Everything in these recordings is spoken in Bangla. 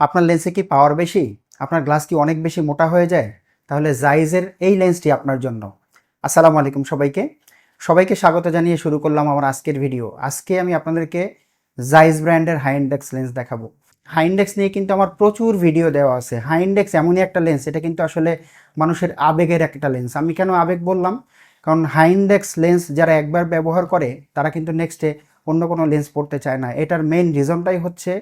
আপনার লেন্সে কি পাওয়ার বেশি? আপনার গ্লাস কি অনেক বেশি মোটা হয়ে যায়? তাহলে জাইজের এই লেন্সটি আপনার জন্য। আসসালামু আলাইকুম সবাইকে। সবাইকে স্বাগত জানিয়ে শুরু করলাম আমার আজকের ভিডিও আজকে আমি আপনাদেরকে জাইজ ব্র্যান্ডের হাই ইন্ডেক্স লেন্স দেখাবো। হাই ইন্ডেক্স নিয়ে কিন্তু আমার প্রচুর ভিডিও দেওয়া আছে। হাই ইন্ডেক্স এমনই একটা লেন্স এটা কিন্তু আসলে মানুষের আবেগের একটা লেন্স আমি কেন আবেগ বললাম? কারণ হাই ইন্ডেক্স লেন্স যারা একবার ব্যবহার করে, তারা কিন্তু নেক্সটে অন্য কোনো লেন্স পড়তে চায় না। এটার মেইন রিজনটাই হচ্ছে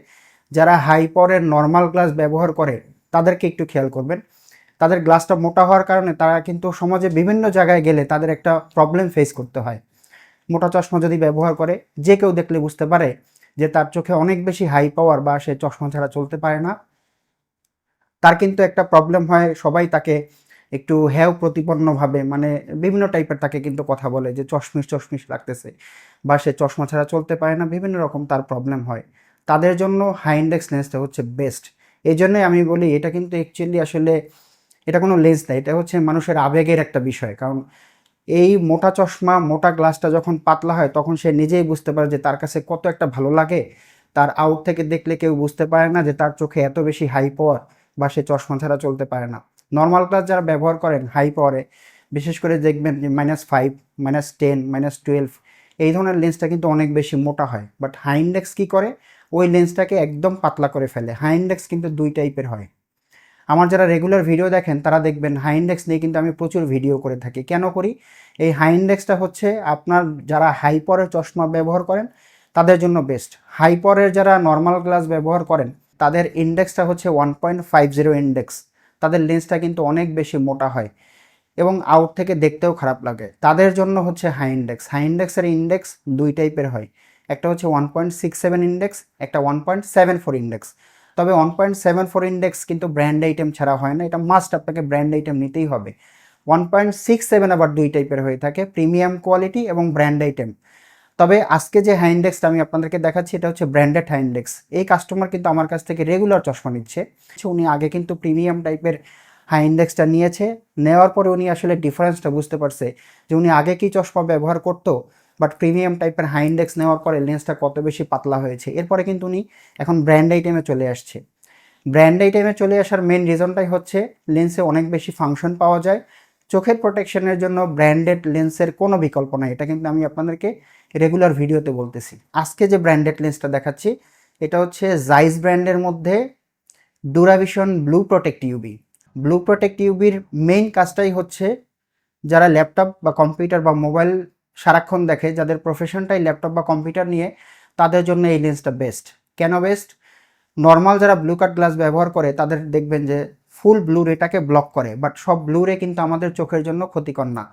যারা হাই পাওয়ারের নর্মাল গ্লাস ব্যবহার করে, তাদেরকে একটু খেয়াল করবেন। তাদের গ্লাসটা মোটা হওয়ার কারণে তারা কিন্তু সমাজে বিভিন্ন জায়গায় গেলে তাদের একটা প্রবলেম ফেস করতে হয়। মোটা চশমা যদি ব্যবহার করে, যে কেউ দেখলে বুঝতে পারে যে তার চোখে অনেক বেশি হাই পাওয়ার বা সে চশমা ছাড়া চলতে পারে না। তার কিন্তু একটা প্রবলেম হয়, সবাই তাকে একটু হ্যাও প্রতিপন্নভাবে মানে বিভিন্ন টাইপের তাকে কিন্তু কথা বলে যে চশমিশ চশমিশ লাগতেছে বা সে চশমা ছাড়া চলতে পারে না, বিভিন্ন রকম তার প্রবলেম হয়। তাদের জন্য হাই ইন্ডেক্স লেন্সটা হচ্ছে বেস্ট এই জন্যই আমি বলি, এটা কিন্তু অ্যাকচুয়ালি আসলে এটা কোনো লেন্স না, এটা হচ্ছে মানুষের আবেগের একটা বিষয়। কারণ এই মোটা চশমা, মোটা গ্লাসটা যখন পাতলা হয়, তখন সে নিজেই বুঝতে পারে যে তার কাছে কত একটা ভালো লাগে। তার আউট থেকে দেখলে কেউ বুঝতে পারে না যে তার চোখে এত বেশি হাই পাওয়ার বা সে চশমা ছাড়া চলতে পারে না। নর্মাল গ্লাস যারা ব্যবহার করেন হাই পাওয়ারে বিশেষ করে দেখবেন যে minus five minus ten minus twelve এই ধরনের লেন্সটা কিন্তু অনেক বেশি মোটা হয়। বাট হাই ইন্ডেক্স কী করে? ওই লেন্সটাকে একদম পাতলা করে ফেলে। হাই ইন্ডেক্স কিন্তু দুই টাইপের হয়। আমার যারা রেগুলার ভিডিও দেখেন, তারা দেখবেন হাই ইন্ডেক্স নিয়ে কিন্তু আমি প্রচুর ভিডিও করে থাকি। কেন করি? এই হাই ইন্ডেক্সটা হচ্ছে আপনার যারা হাইপরের চশমা ব্যবহার করেন, তাদের জন্য বেস্ট হাইপরের যারা নর্মাল গ্লাস ব্যবহার করেন, তাদের ইন্ডেক্সটা হচ্ছে one point five zero index তাদের লেন্সটা কিন্তু অনেক বেশি মোটা হয় এবং আউট থেকে দেখতেও খারাপ লাগে। তাদের জন্য হচ্ছে হাই ইন্ডেক্স হাই ইন্ডেক্সের ইন্ডেক্স দুই টাইপের হয়। একটা হচ্ছে one point six seven index একটা one point seven four index তবে one point seven four index কিন্তু ব্র্যান্ড আইটেম ছাড়া হয় না, এটা মাস্ট আপনাকে ব্র্যান্ড আইটেম নিতেই হবে। ওয়ান পয়েন্ট সিক্স সেভেন আবার দুই টাইপের হয়ে থাকে প্রিমিয়াম কোয়ালিটি এবং ব্র্যান্ড আইটেম তবে আজকে যে হাই ইন্ডেক্সটা আমি আপনাদেরকে দেখাচ্ছি, এটা হচ্ছে ব্র্যান্ডেড হাই ইন্ডেক্স এই কাস্টমার কিন্তু আমার কাছ থেকে রেগুলার চশমা নিচ্ছে। উনি আগে কিন্তু প্রিমিয়াম টাইপের হাই ইন্ডেক্সটা নিয়েছে। নেওয়ার পরে উনি আসলে ডিফারেন্সটা বুঝতে পারছে যে উনি আগে কি চশমা ব্যবহার করতো বাট প্রিমিয়াম টাইপের হাই ইন্ডেক্স নেওয়ার পরে লেন্সটা কত বেশি পাতলা হয়েছে? এরপরে কিন্তু উনি এখন ব্র্যান্ড আইটেমে চলে আসছে। ব্র্যান্ড আইটেমে চলে আসার মেন রিজনটাই হচ্ছে লেন্সে অনেক বেশি ফাংশন পাওয়া যায়। চোখের প্রোটেকশনের জন্য ব্র্যান্ডেড লেন্সের কোনো বিকল্প নাই। এটা কিন্তু আমি আপনাদেরকে রেগুলার ভিডিওতে বলতেছি। আজকে যে ব্র্যান্ডেড লেন্সটা দেখাচ্ছি, এটা হচ্ছে জাইজ ব্র্যান্ডের মধ্যে DuraVision blue protect UV blue protect ইউবির main কাজটাই হচ্ছে যারা ল্যাপটপ বা কম্পিউটার বা মোবাইল সারাক্ষণ দেখে যাদের প্রফেশনটাই ল্যাপটপ বা কম্পিউটার নিয়ে, তাদের জন্য এই লেন্সটা বেস্ট কেন বেস্ট নর্মাল যারা ব্লু কাট গ্লাস ব্যবহার করে, তাদের দেখবেন যে ফুল ব্লু রেটাকে ব্লক করে বাট সব ব্লু রে কিন্তু আমাদের চোখের জন্য ক্ষতিকর না।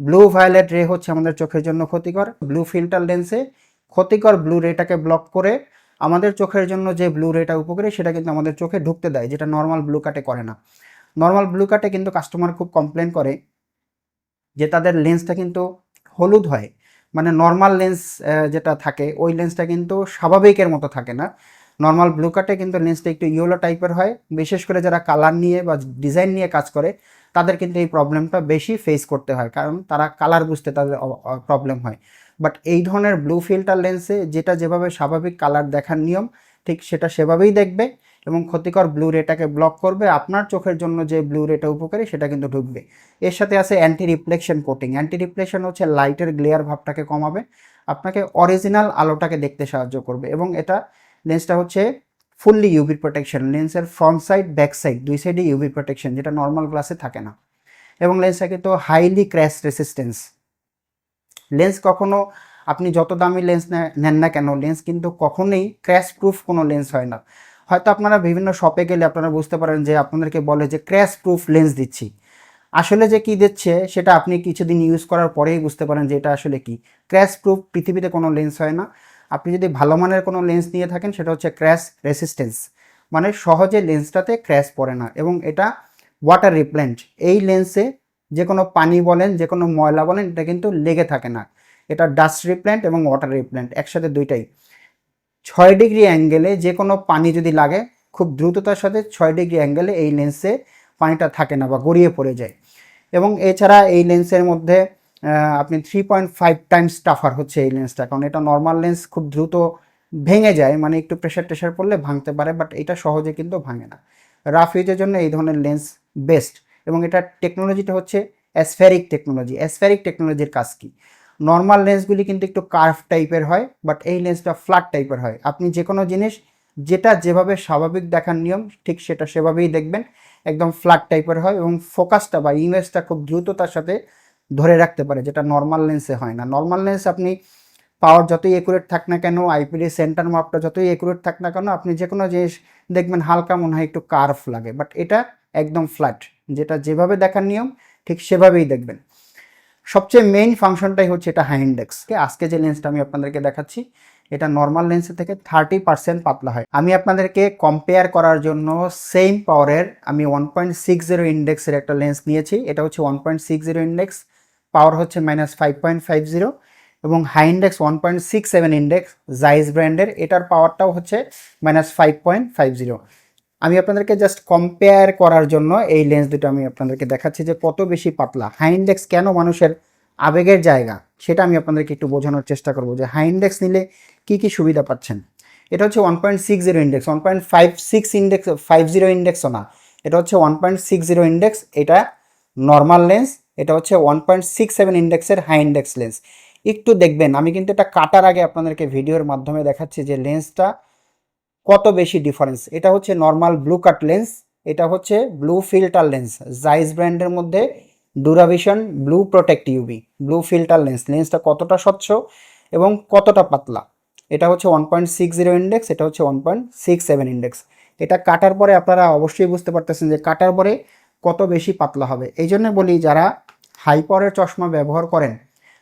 ব্লু ভায়োলেট রে হচ্ছে আমাদের চোখের জন্য ক্ষতিকর। ব্লু ফিল্টার লেন্সে ক্ষতিকর ব্লু রেটাকে ব্লক করে আমাদের চোখের জন্য যে ব্লু রেটা উপকারী, সেটা কিন্তু আমাদের চোখে ঢুকতে দেয়, যেটা নর্মাল ব্লু কাটে করে না। নর্মাল ব্লু কাটে কিন্তু কাস্টমার খুব কমপ্লেন করে যে তাদের লেন্সটা কিন্তু হলুদ হয়। মানে নর্মাল লেন্স যেটা থাকে, ওই লেন্সটা কিন্তু স্বাভাবিকের মতো থাকে না। নর্মাল ব্লু কাটে কিন্তু লেন্সটা একটু ইয়েলো টাইপের হয়। বিশেষ করে যারা কালার নিয়ে বা ডিজাইন নিয়ে কাজ করে, তাদের কিন্তু এই প্রবলেমটা বেশি ফেস করতে হয়। কারণ তারা কালার বুঝতে তাদের প্রবলেম হয়। বাট এই ধরনের ব্লু ফিল্টার লেন্সে যেটা যেভাবে স্বাভাবিক কালার দেখার নিয়ম, ঠিক সেটা সেভাবেই দেখবে। এবং ক্ষতিকর ব্লু রেটাকে ব্লক করবে, আপনার চোখের জন্য যে ব্লু রেটা উপকারী সেটা কিন্তু ঢুকবে। এর সাথে আছে anti reflection coating anti reflection হচ্ছে লাইটের গ্লেয়ার ভাবটাকে কমাবে, আপনাকে অরিজিনাল আলোটাকে দেখতে সাহায্য করবে এবং এটা লেন্সটা হচ্ছে ফুললি ইউভি প্রোটেকশন লেন্সের ফ্রন্ট সাইড ব্যাক সাইড দুই সাইডে ইউভি প্রোটেকশন যেটা নর্মাল গ্লাসে থাকে না। এবং লেন্সটা কিন্তু হাইলি ক্র্যাশ রেসিস্টেন্স লেন্স কখনো, আপনি যত দামি লেন্স নেন না কেন লেন্স কিন্তু কখনোই ক্র্যাশ প্রুফ কোনো লেন্স হয় না। হয়তো আপনারা বিভিন্ন শপে গেলে আপনারা বুঝতে পারেন যে আপনাদেরকে বলে যে ক্র্যাশ প্রুফ লেন্স দিচ্ছি। আসলে যে কি দিচ্ছে সেটা আপনি কিছুদিন ইউজ করার পরেই বুঝতে পারেন যে এটা আসলে কি। ক্র্যাশ প্রুফ পৃথিবীতে কোনো লেন্স হয় না। আপনি যদি ভালো মানের কোনো লেন্স নিয়ে থাকেন সেটা হচ্ছে ক্র্যাশ রেসিস্টেন্স মানে সহজে লেন্সটাতে ক্র্যাশ পড়ে না এবং এটা ওয়াটার রিপ্লেন্ট এই লেন্সে যে কোনো পানি বলেন, যে কোনো ময়লা বলেন, এটা কিন্তু লেগে থাকে না। এটা ডাস্ট রিপ্লেন্ট এবং ওয়াটার রিপ্লেন্ট একসাথে দুইটাই। ছয় ডিগ্রি অ্যাঙ্গেলে যে কোনো পানি যদি লাগে, খুব দ্রুততার সাথে ছয় ডিগ্রি অ্যাঙ্গেলে এই লেন্সে পানিটা থাকে না বা গড়িয়ে পড়ে যায়। এবং এছাড়া এই লেন্সের মধ্যে আপনি three point five times tougher হচ্ছে এই লেন্সটা। কারণ এটা নর্মাল লেন্স, খুব দ্রুত ভেঙে যায় মানে একটু প্রেশার টেশার পড়লে ভাঙতে পারে বাট এটা সহজে কিন্তু ভাঙে না। রাফ ইউজের জন্য এই ধরনের লেন্স বেস্ট এবং এটার টেকনোলজিটা হচ্ছে অ্যাসফেরিক টেকনোলজি অ্যাসফেরিক টেকনোলজির কাজ কি? নর্মাল লেন্সগুলি কিন্তু একটু কার্ভ টাইপের হয় বাট এই লেন্সটা ফ্ল্যাট টাইপের হয়। আপনি যে কোনো জিনিস, যেটা যেভাবে স্বাভাবিক দেখার নিয়ম, ঠিক সেটা সেভাবেই দেখবেন। একদম ফ্ল্যাট টাইপের হয় এবং ফোকাসটা বা ইমেজটা খুব দ্রুততার সাথে ধরে রাখতে পারে, যেটা নর্মাল লেন্সে হয় না। নর্মাল লেন্স আপনি পাওয়ার যতই একুরেট থাক না কেন আইপিডি সেন্টার মাপটা যতই একুরেট থাক না কেন, আপনি যে কোনো জিনিস দেখবেন হালকা মনে হয় একটু কার্ভ লাগে বাট এটা একদম ফ্ল্যাট যেটা যেভাবে দেখার নিয়ম, ঠিক সেভাবেই দেখবেন। সবচেয়ে মেইন ফাংশনটাই হচ্ছে এটা হাই ইন্ডেক্স আজকে যে লেন্সটা আমি আপনাদেরকে দেখাচ্ছি, এটা নর্মাল লেন্সের থেকে থার্টি পার্সেন্ট পাতলা হয়। আমি আপনাদেরকে কম্পেয়ার করার জন্য সেম পাওয়ারের আমি ওয়ান পয়েন্ট সিক্স জিরো ইন্ডেক্সের একটা লেন্স নিয়েছি। এটা হচ্ছে one point six zero index power হচ্ছে minus five point five zero এবং high index one point six seven index Zeiss ব্র্যান্ডের এটার পাওয়ারটাও হচ্ছে minus five point five zero আমি আপনাদেরকে জাস্ট কম্পেয়ার করার জন্য এই লেন্স দুটো আমি আপনাদেরকে দেখাচ্ছি যে কত বেশি পাতলা। হাই ইন্ডেক্স কেন মানুষের আবেগের জায়গা? সেটা আমি আপনাদেরকে একটু বোঝানোর চেষ্টা করব যে হাই ইন্ডেক্স নিলে কী কী সুবিধা পাচ্ছেন। এটা হচ্ছে one point six zero index one point five six index five zero ইন্ডেক্সও না। এটা হচ্ছে one point six zero index এটা নর্মাল লেন্স এটা হচ্ছে ওয়ান পয়েন্ট সিক্স সেভেন ইন্ডেক্সের হাই ইন্ডেক্স লেন্স একটু দেখবেন, আমি কিন্তু এটা কাটার আগে আপনাদেরকে ভিডিওর মাধ্যমে দেখাচ্ছি যে লেন্সটা কত বেশি ডিফারেন্স এটা হচ্ছে নর্মাল ব্লু কাট লেন্স এটা হচ্ছে ব্লু ফিল্টার লেন্স জাইজ ব্র্যান্ডের মধ্যে DuraVision blue protect UV blue filter lens লেন্সটা কতটা স্বচ্ছ এবং কতটা পাতলা? এটা হচ্ছে one point six zero index এটা হচ্ছে one point six seven index এটা কাটার পরে আপনারা অবশ্যই বুঝতে পারতেছেন যে কাটার পরে কত বেশি পাতলা হবে। এই জন্য বলি, যারা হাই পাওয়ারের চশমা ব্যবহার করেন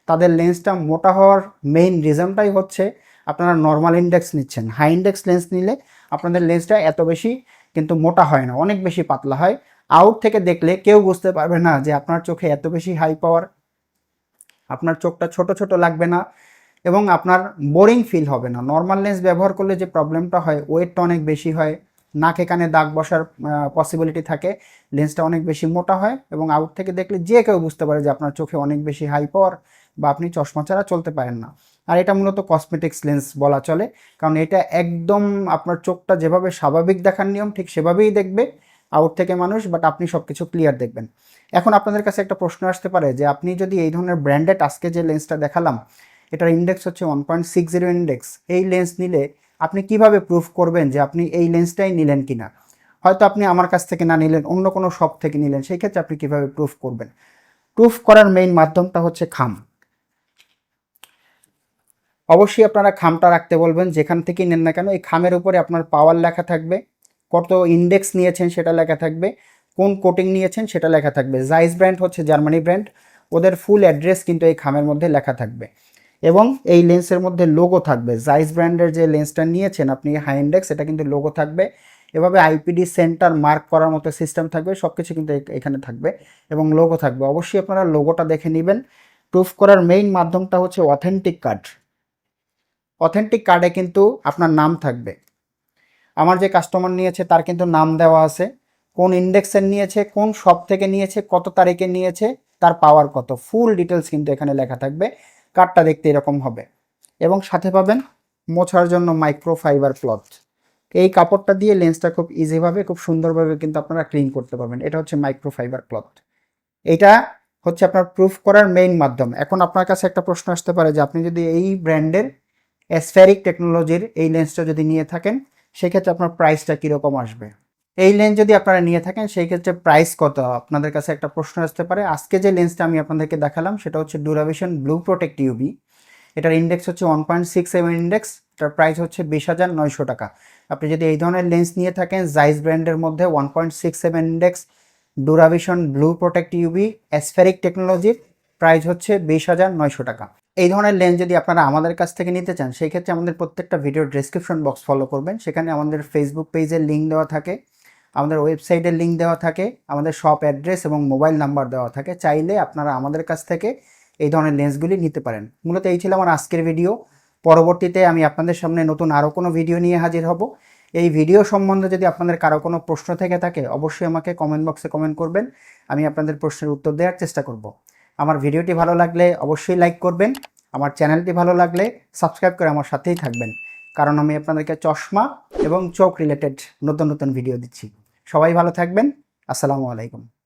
তাদের লেন্সটা মোটা হওয়ার মেইন রিজনটাই হচ্ছে আপনারা নর্মাল ইন্ডেক্স নিচ্ছেন। হাই ইন্ডেক্স লেন্স নিলে আপনাদের লেন্সটা এত বেশি কিন্তু মোটা হয় না, অনেক বেশি পাতলা হয়। আউট থেকে দেখলে কেউ বুঝতে পারবে না যে আপনার চোখে এত বেশি হাই পাওয়ার আপনার চোখটা ছোট ছোট লাগবে না এবং আপনার বোরিং ফিল হবে না। নর্মাল লেন্স ব্যবহার করলে যে প্রবলেমটা হয় ওয়েটটা অনেক বেশি হয়, নাকে কানে দাগ বসার পসিবিলিটি থাকে লেন্সটা অনেক বেশি মোটা হয় এবং আউট থেকে দেখলে যে কেউ বুঝতে পারে যে আপনার চোখে অনেক বেশি হাই পাওয়ার বা আপনি চশমা ছাড়া চলতে পারেন না। আর এটা মূলত কসমেটিক্স লেন্স বলা চলে, কারণ এটা একদম আপনার চোখটা যেভাবে স্বাভাবিক দেখার নিয়ম, ঠিক সেভাবেই দেখবে আউট থেকে মানুষ বাট আপনি সব কিছু ক্লিয়ার দেখবেন। এখন আপনাদের কাছে একটা প্রশ্ন আসতে পারে যে, আপনি যদি এই ধরনের ব্র্যান্ডেড আজকে যে লেন্সটা দেখালাম, এটার ইন্ডেক্স হচ্ছে one point six zero index এই লেন্স নিলে আপনি কীভাবে প্রুফ করবেন যে আপনি এই লেন্সটাই নিলেন কিনা? হয়তো আপনি আমার কাছ থেকে না নিলেন, অন্য কোনো শপ থেকে নিলেন, সেই ক্ষেত্রে আপনি কীভাবে প্রুফ করবেন? প্রুফ করার মেইন মাধ্যমটা হচ্ছে খাম। অবশ্যই আপনারা খামটা রাখতে বলবেন, যেখান থেকেই নেন না কেন, এই খামের উপরে আপনার পাওয়ার লেখা থাকবে, কত ইন্ডেক্স নিয়েছেন সেটা লেখা থাকবে, কোন কোটিং নিয়েছেন সেটা লেখা থাকবে জাইস ব্র্যান্ড হচ্ছে জার্মানি ব্র্যান্ড ওদের ফুল অ্যাড্রেস কিন্তু এই খামের মধ্যে লেখা থাকবে। এবং এই লেন্সের মধ্যে লোগো থাকবে জাইস ব্র্যান্ডের যে লেন্সটা নিয়েছেন আপনি হাই ইন্ডেক্স এটা কিন্তু লোগো থাকবে, এভাবে আইপিডি সেন্টার মার্ক করার মতো সিস্টেম থাকবে সব কিছু কিন্তু এখানে থাকবে এবং লোগো থাকবে। অবশ্যই আপনারা লোগোটা দেখে নেবেন। প্রুফ করার মেইন মাধ্যমটা হচ্ছে অথেন্টিক কার্ড অথেন্টিক কার্ডে কিন্তু আপনার নাম থাকবে। আমার যে কাস্টমার নিয়েছে, তার কিন্তু নাম দেওয়া আছে। কোন ইন্ডেক্সের নিয়েছে, কোন শপ থেকে নিয়েছে, কত তারিখে নিয়েছে, তার পাওয়ার কত। ফুল ডিটেলস কিন্তু এখানে লেখা থাকবে। কার্ডটা দেখতে এরকম হবে। এবং সাথে পাবেন মোছার জন্য মাইক্রোফাইবার ক্লথ এই কাপড়টা দিয়ে লেন্সটা খুব ইজিভাবে খুব সুন্দরভাবে কিন্তু আপনারা ক্লিন করতে পারবেন। এটা হচ্ছে মাইক্রোফাইবার ক্লথ এটা হচ্ছে আপনার প্রুফ করার মেইন মাধ্যম। এখন আপনার কাছে একটা প্রশ্ন আসতে পারে যে, আপনি যদি এই ব্র্যান্ডের অ্যাসফেরিক টেকনোলজির এই লেন্সটা যদি নিয়ে থাকেন, সেক্ষেত্রে আপনার প্রাইসটা কীরকম আসবে? এই লেন্স যদি আপনারা নিয়ে থাকেন সেই ক্ষেত্রে প্রাইস কত? আপনাদের কাছে একটা প্রশ্ন আসতে পারে। আজকে যে লেন্সটা আমি আপনাদেরকে দেখালাম, সেটা হচ্ছে ডুরাভিশন ব্লু প্রোটেক্ট ইউবি এটার ইন্ডেক্স হচ্ছে one point six seven index এটার প্রাইস হচ্ছে বিশ হাজার নয়শো টাকা। আপনি যদি এই ধরনের লেন্স নিয়ে থাকেন জাইস ব্র্যান্ডের মধ্যে one point six seven index DuraVision blue protect UV aspheric টেকনোলজির প্রাইস হচ্ছে বিশ হাজার নয়শো টাকা। এই ধরনের লেন্স যদি আপনারা আমাদের কাছ থেকে নিতে চান সেই ক্ষেত্রে আমাদের প্রত্যেকটা ভিডিওর ডিসক্রিপশন বক্স ফলো করবেন। সেখানে আমাদের ফেসবুক পেজের লিঙ্ক দেওয়া থাকে, আমাদের ওয়েবসাইটের লিঙ্ক দেওয়া থাকে, আমাদের শপ অ্যাড্রেস এবং মোবাইল নাম্বার দেওয়া থাকে। চাইলে আপনারা আমাদের কাছ থেকে এই ধরনের লেন্সগুলি নিতে পারেন। মূলত এই ছিল আমার আজকের ভিডিও পরবর্তীতে আমি আপনাদের সামনে নতুন আরও কোনো ভিডিও নিয়ে হাজির হব। এই ভিডিও সম্বন্ধে যদি আপনাদের কারও কোনো প্রশ্ন থেকে থাকে, অবশ্যই আমাকে কমেন্ট বক্সে কমেন্ট করবেন। আমি আপনাদের প্রশ্নের উত্তর দেওয়ার চেষ্টা করব। আমার ভিডিওটি ভালো লাগলে অবশ্যই লাইক করবেন, আমার চ্যানেলটি ভালো লাগলে সাবস্ক্রাইব করে আমার সাথেই থাকবেন। কারণ আমি আপনাদেরকে চশমা এবং চোখ রিলেটেড নতুন নতুন ভিডিও দিচ্ছি। সবাই ভালো থাকবেন, আসসালামু আলাইকুম।